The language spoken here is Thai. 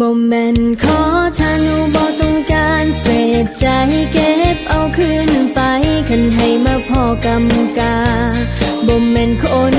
บ่แม่นขอฉันบ่ต้องการเสพใจเก็บเอาคืนไปคันให้มาพอกำกาบ่แม่นคน